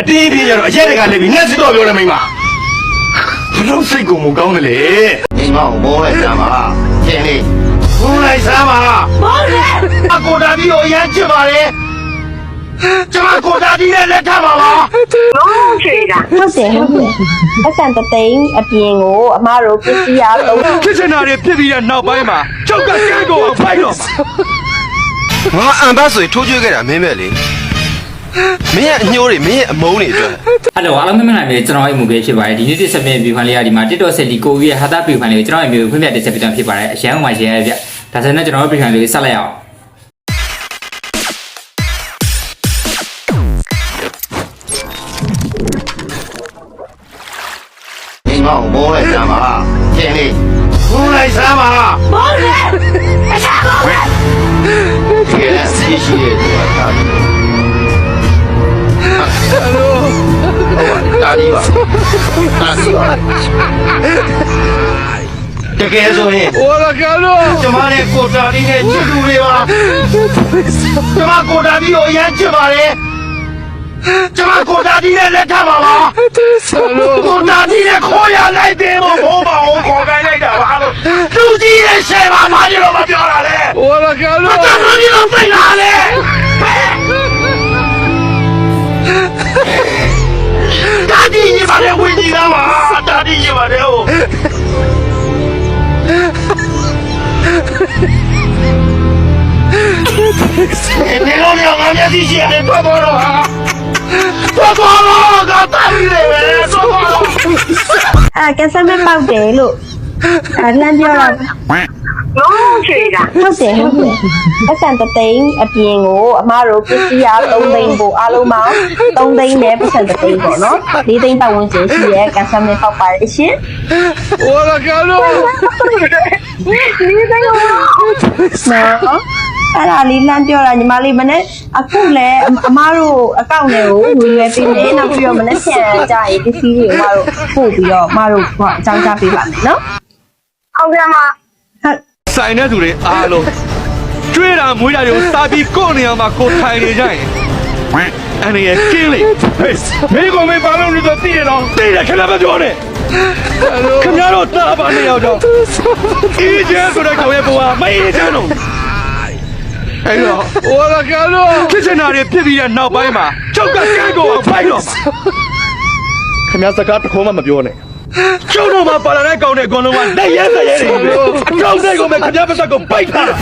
အတင်းပြေးကြတော့အရက်တကလည်းပြီးနှက်စစ်တော့ပြောတယ်မိမဘလို့စိတ်ကိုမကောင်းတယ်လေမိမကိုမိုးလိုက်စားပါရှင်လေးမိုးလိုက်စားပါမိုးလေအကိုတာပြီးတော့အရင်ချစ်ပါလေကျမကိုတာဒီနဲ့လက်ထပါပါလုံးချေတာဟုတ်တယ်ဟုတ်တယ်အဆန်တသိန်းအပြင်ကိုအမားတို့ပစ္စည်းအားလုံးကိစ္စနာတွေဖြစ်ပြီးတဲ့နောက်ပိုင်းမှာကျောက်ကစိတ်ကိုဖိုက်တော့ငါအန်ဘတ်ဆိုထိုးကျွေးခဲ့တာမင်းပဲလေ မင်းရဲ့အညိုးတွေမင်းရဲ့အမုန်းတွေအတွက်အဲ့တော့အားလုံးမင်္ဂလာပါကျွန်တော်အိမ်မူပဲဖြစ်ပါတယ်ဒီနေ့တစ်ဆက်မဲ့ဗီဖန်လေးကဒီမှာ TikTok ဆက်ဒီကိုကြီးရဲ့ဟာတာဗီဖန်လေးကိုကျွန်တော်အိမ်မျိုးဖွင့်ပြတစ်ဆက်ပြတာဖြစ်ပါတယ်အရန်ကမှရန်ရပြဒါဆိုရင်ကျွန်တော်ဗီဖန်လေးဆက်လိုက်အောင်ငေါ့မိုးလိုက်စမ်းပါကျင်းလေးမိုးလိုက်စမ်းပါမိုးလိုက်အစားကောင်းတယ်ကျေးဇူးရှိရတယ် တာဒီပါတာဒီပါတကယ်ဆိုရင်ဟောလာကလို့ကျမနဲ့ကိုတာဒီနဲ့ချစ်သူတွေပါကျမကိုတာဒီကိုအရင်ချစ်ပါတယ်ကျမကိုတာဒီနဲ့လက်ထပ်ပါပါဆလိုကိုတာဒီနဲ့ခေါ်ရလိုက်တယ်မို့ဘိုးပါအောင်ခေါ်ခိုင်းလိုက်တာပါလို့သူကြီးရဲ့ရှယ်ပါမာကြီးတော့မပြောတာလေဟောလာကလို့ကိုတာဒီကိုသိလာလေ နေရောမြောင်ငါမျက်စိရှိရတယ်ပတ်ပေါ်တော့ဟာပတ်ပေါ်တော့ကတာရီလေပဲဆိုတော့အာကစားမပောက်တယ်လို့အလန်းပြောတော့လုံးချေတာဟုတ်တယ်ဟုတ်တယ်အဆန်တသိန်းအပြင်ကိုအမတို့ပစ္စည်းအား3သိန်းပို့အားလုံးပေါင်း3သိန်းနဲ့ပတ်စံတသိန်းပေါ့နော်4သိန်းပတ်ဝန်းကျင်ရှိရဲ့ကန်ဆယ်မေပေါက်ပါတယ်ရှင်ဟောကကလို့4သိန်းတော့နော် အဲ့ဒါလေးလမ်းပြောတာညီမလေးမနေ့အခုလည်းအအမားတို့အကောင့်တွေကိုဝင်ရွယ်ပေးမယ်နောက်ပြီးတော့မနေ့ပြန်ကြရင်ပစ္စည်းတွေကိုအမားတို့ပို့ပြီးတော့အမားတို့ဟောအကြောင်းကြားပေးပါမယ်နော်ဟုတ်ကဲ့မဟုတ်ဆိုင်တဲ့သူတွေအားလုံးကျွေးတာမွေးတာတွေကိုစားပြီးကိုယ့်နေရာမှာကိုယ်ထိုင်နေကြရင်အဲ့ဒီကင်းလေမင်းကမင်းဘာလို့လဲဆိုသိရတော့သိတယ်ခဏမပြောနဲ့ခင်ဗျားတို့တာပါနေရောက်တော့အေးကျဲဆိုတဲ့ကောင်ရဲ့ဘဝမအေးချမ်းတော့ အဲ့တော့ဟိုကကလို့ဖြစ်ချင်တာတွေဖြစ်ပြီးတဲ့နောက်ပိုင်းမှာကျောက်ကကဲကိုဖိုက်တော့ခင်ဗျားစကားတစ်ခုမှမပြောနဲ့ကျောင်းတော်မှာပါလာတဲ့ကောင်တဲ့အကုန်လုံးကလက်ရဲဆက်ရဲနေပြီ။ကျောင်းတဲ့ကောင်ပဲခင်ဗျားပတ်သက်ကိုပိုက်ထားတာ။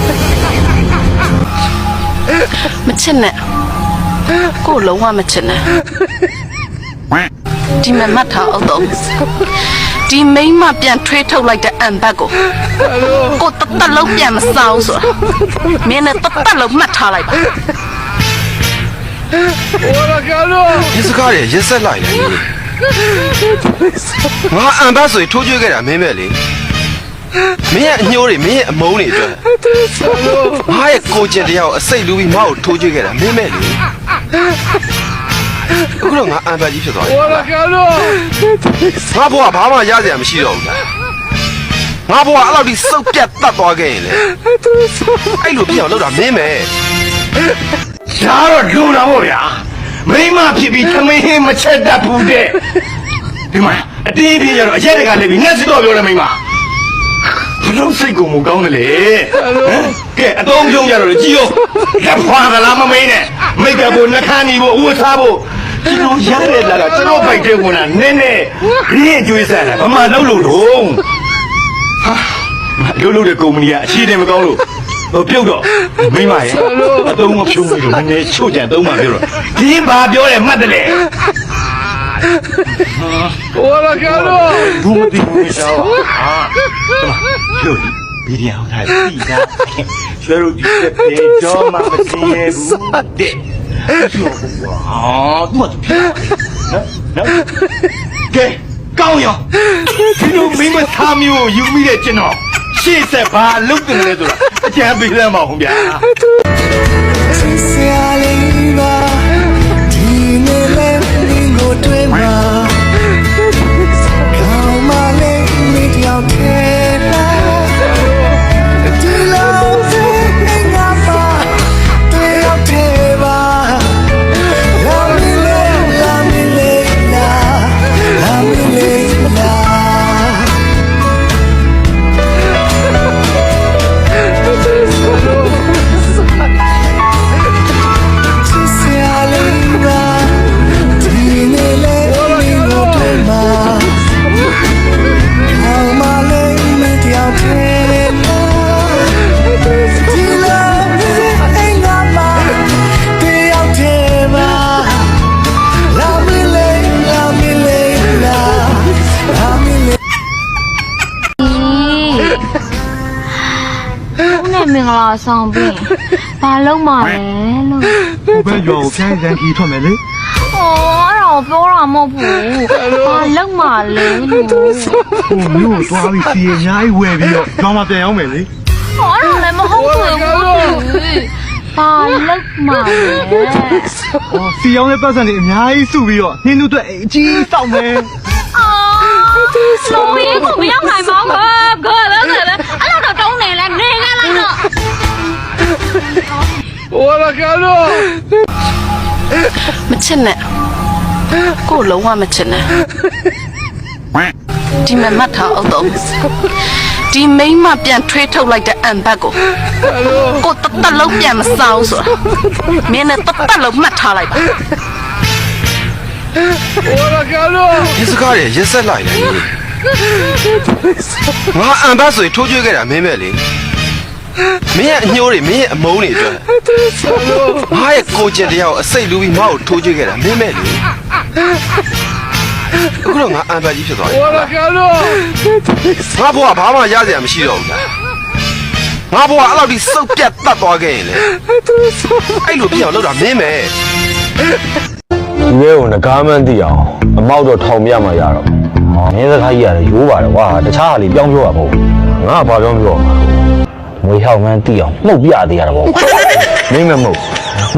မချစ်နဲ့။ကိုလုံးဝမချစ်နဲ့။ဒီမှာမှတ်ထားအောင်တော့ ဒီမိန်းမပြန်ထွေးထုတ်လိုက်တဲ့အန်ဘတ်ကိုကိုတတ်တက်လုံးပြန်မစားဘူးဆိုတာမင်းနဲ့တတ်တက်လုံးမှတ်ထားလိုက်ပါ 我的干了。ဒီစကားတွေရက်ဆက်လိုက်တယ်ငါအန်ဘတ်ဆိုထိုးကျွေးခဲ့တာမင်းပဲလေမင်းရဲ့အညိုးတွေမင်းရဲ့အမုန်းတွေအတွက်ငါရဲ့ကိုကျင်တရားကိုအစိတ်လူပြီးငါ့ကိုထိုးကျွေးခဲ့တာမင်းပဲလေ အခုတော့ငါအန်ဘတ်ကြီးဖြစ်သွားပြီငါဘဝဘာမှရစရာမရှိတော့ဘူးလားငါဘဝအဲ့လောက်ထိစုပ်ပြတ်တတ်သွားခဲ့ရင်လေအဲ့လိုပြအောင်လုပ်တာမင်းပဲရှားတော့လူတာပေါ့ဗျာမိမဖြစ်ပြီးသမင်းမချက်တတ်ဘူးတဲ့ဒီမှာအတင်းပြေးကြတော့အရက်တကလည်းပြီးငှက်စစ်တော့ပြောတယ်မိမဘလို့စိတ်ကိုမကောင်းတယ်လေဟမ်ကဲအတုံးပြုံးကြတော့လေကြည့်ရောလက်ဖွာကလားမမင်းနဲ့မိတ်ကပ်ဖို့နှခမ်းနေဖို့အဝတ်စား ကျွန်တော်ရတယ်လာတာကျွန်တော်ဖိုက်တဲ့ဝင်လာနည်းနည်းခရီးအကျွေးဆန်တာဘာမှလုပ်လို့တော့ဟာလုပ်လို့တဲ့ကုမ္ပဏီကအခြေတင်မကောင်းလို့ဟိုပြုတ်တော့မိမရဲ့အတုံးမဖြုံးလို့နည်းနည်းချို့ကြံသုံးမှပြောတော့ဒီဘာပြောလဲမှတ်တယ်လေဟောလာကာတော့ဘူးမသိဘူးရှောင်းဟာကျမပြုတ်ဗီဒီယိုထားပြီးသားကျွဲတို့ဒီတဲ့ကြောမှာမသိရဘူးတဲ့ ပြောဘူးဟာသူကသူဖြစ်နော်နော်ကဲကောင်းရောဒီလိုမင်းမသားမျိုးကိုယူမိတဲ့ကျွန်တော်ရှေ့ဆက်ဘာလုပ်တယ်လဲဆိုတာအကြံပေးလမ်းပါဦးဗျာ ဂလာဆောင်ပြီးဘာလုံးမလဲလို့ဟိုဘက်ရွာကိုဖျားရန်ခီထွက်မယ်လေ။အော်အဲ့ဒါကိုပြောတာမဟုတ်ဘူး။ဘာလုံးမလဲလို့။ဟိုမျိုးကိုသွားပြီးစီရအများကြီးဝယ်ပြီးတော့ရွာမှာပြန်ရောက်မယ်လေအော်အဲ့ဒါလည်းမဟုတ်ဘူး။ဘာလုံးမလဲဟောစီရောက်တဲ့ပတ်စံတွေအများကြီးစုပြီးတော့နှင်းတို့အတွက်အကြီးစောက်မယ်။အော်လို့ရေကို ချစ်နဲ့ကိုလုံးဝမချစ်နဲ့ဒီမမတ်ထားအောင်တော့ဒီမိန်းမပြန်ထွေးထုတ်လိုက်တဲ့အန်ဘတ်ကိုကိုတတ်တလုံးပြန်မစားဘူးဆိုတာမင်းနဲ့တတ်တလုံးမှတ်ထားလိုက်ပါဒီစကားတွေရက်ဆက်လိုက်တယ်ငါအန်ဘတ်ဆိုရင်ထိုးကျွေးခဲ့တာ မင်းပဲလေမင်းရဲ့အညိုးတွေမင်းရဲ့အမုန်းတွေအတွက်ငါရဲ့ကိုကျင်တရားကိုအစိတ်လူပြီးငါ့ကိုထိုးကျွေးခဲ့တာမင်းပဲလေအခုတော့ငါအန်ဘတ်ကြီးဖြစ်သွားပြီငါဘဝဘာမှရစရာမရှိတော့ဘူးငါဘဝအဲ့လောက်ဒီစုပ်ပြတ်တတ်သွားခဲ့ရင်လေအဲ့လိုပြအောင်လုပ်တာမင်းပဲဒီရဲကိုငကားမှန်းသိအောင်အမောက်တော့ထောင်ပြမှရတော့ဟောမင်းစကားကြီးရတယ်ရိုးပါတယ်ကွာတခြားဟာလေးပြောင်းပြောတာမဟုတ်ဘူးငါကဘာပြောပြောမှာ ငွေဟောက်မှန်းသိအောင်မှုတ်ပြသေးရတာပေါ့မင်းမမဟုတ်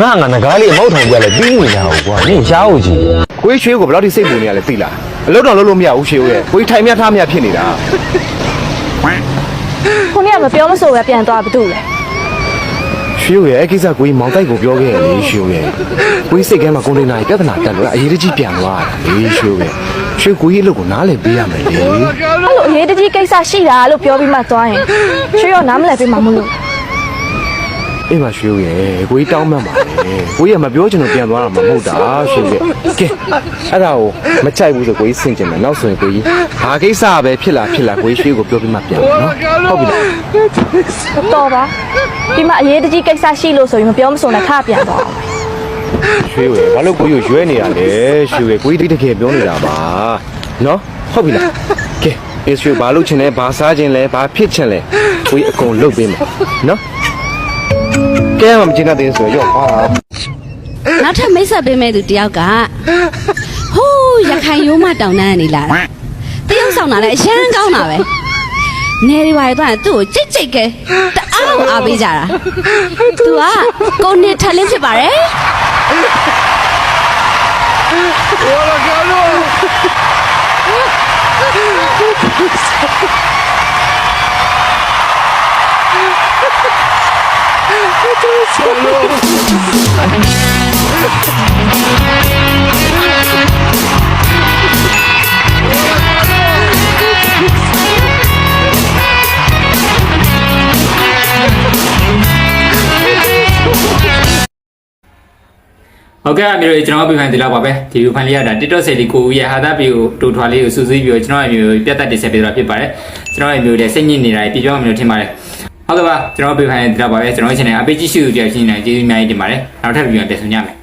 ငါငါငကားလေးအမောက်ထောင်ပြလဲပြီးနေတာဟုတ်ကွာမင်းရှားဟုတ်ကြီးကိုကြီးရွှေကိုဘယ်လောက်ထိစိတ်ပူနေရလဲသိလားအလုပ်တော့လုပ်လို့မရဘူးရွှေကိုရဲ့ကိုကြီးထိုင်မြတ်ထားမြတ်ဖြစ်နေတာခုနေ့ကမပြောမဆိုပဲပြန်သွားဘာတူလဲရွှေကိုရဲ့အဲ့ကိစ္စကိုကြီးမောင်တိုက်ကိုပြောခဲ့ရလေရွှေကိုရဲ့ကိုကြီးစိတ်ထဲမှာကွန်တိန်နာကြီးပြဿနာတက်လို့အရေးတကြီးပြန်သွားတာလေရွှေကိုရဲ့ ရွှေကိုကြီးအလုပ်ကိုနားလည်ပေးရမယ်လေအဲ့လိုအရေးတကြီးကိစ္စရှိတာလို့ပြောပြီးမှသွားရင်ချွေးရောနားမလည်ပေးမှာမလို့အေးပါရွှေကိုရဲ့ကိုကြီးတောင်းမှတ်ပါလေကိုကြီးကမပြောချင်လို့ပြန်သွားတာမဟုတ်တာရွှေကိုရဲ့ကဲအဲ့ဒါကိုမကြိုက်ဘူးဆိုကိုကြီးဆင်ကျင်တယ်နောက်ဆိုရင်ကိုကြီးဘာကိစ္စပဲဖြစ်လာဖြစ်လာကိုကြီးရွှေကိုပြောပြီးမှပြန်မယ်နော်ဟုတ်ပြီလားတော်ပါဒီမှာအရေးတကြီးကိစ္စရှိလို့ဆိုရင်မပြောမဆိုနဲ့ခါပြန်သွားအောင် ရွှေဝယ်ဘာလို့ကိုကြီးကိုရွဲနေရလဲရွှေဝယ်ကိုကြီးတိတ်တကယ်ပြောနေတာပါနော်ဟုတ်ပြီလားကဲအေးရွှေဘာလို့ချင်လဲဘာစားချင်လဲဘာဖြစ်ချင်လဲကိုကြီးအကုန်လုပ်ပေးမယ်နော်ကဲမှမချင်တဲ့တင်းဆိုရော့ပါနောက်ထပ်မိတ်ဆက်ပေးမဲ့သူတယောက်ကဟိုးရခိုင်ရိုးမတောင်တန်းကနေလာတာတယောက်ဆောင်တာလည်းအရန်ကောင်းတာပဲနေရီပါရတော့သူ့ကိုကြိတ်ကြိတ်ကဲတအားကိုအားပေးကြတာသူကကိုနှစ်ထက်လင်းဖြစ်ပါတယ် Olha, garoto! Meu Deus! Meu Deus! ဟုတ်ကဲ့အမျိုးတွေကျွန်တော်ပြဖိုင်ဒီလောက်ပါပဲဒီဗီဒီယိုဖိုင်လေးရတာ TikTok ဆယ်လီကိုဦးရဲ့ဟာတာပီကိုတူထွာလေးကိုစူးစီးပြီးတော့ကျွန်တော်အမျိုးပြတ်တက်တင်ဆက်ပေးတာဖြစ်ပါတယ်ကျွန်တော်အမျိုးတွေစိတ်ညစ်နေတာပြပြောင်းအမျိုးထင်ပါတယ်ဟုတ်ကဲ့ပါကျွန်တော်ပြဖိုင်ဒီလောက်ပါပဲကျွန်တော် channel အပေးကြည့်ရှုကြည့်နေကျေးဇူးအများကြီးတင်ပါတယ်နောက်ထပ်ဗီဒီယိုပြန်ဆုံကြမယ်